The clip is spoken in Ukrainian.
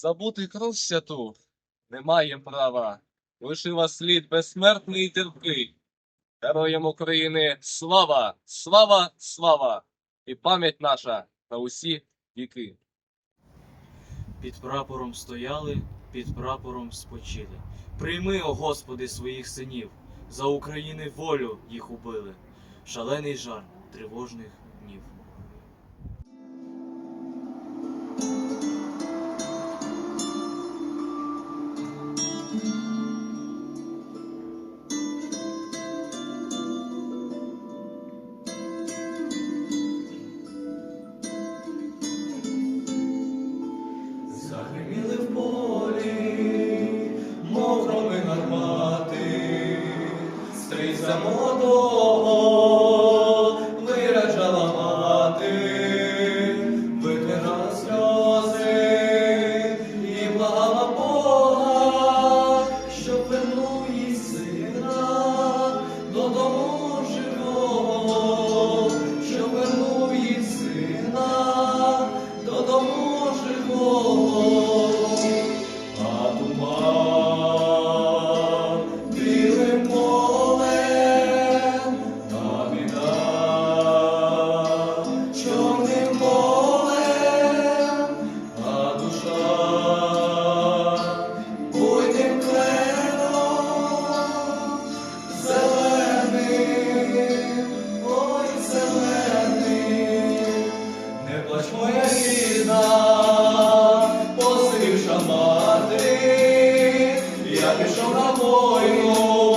забути кров святу не права, лиши вас слід безсмертний і терпкий. Героям України слава, слава, слава і пам'ять наша на усі віки. Під прапором стояли, під прапором спочили. Прийми, о Господи, своїх синів, за України волю їх убили, шалений жар тривожних днів. amor. Бога.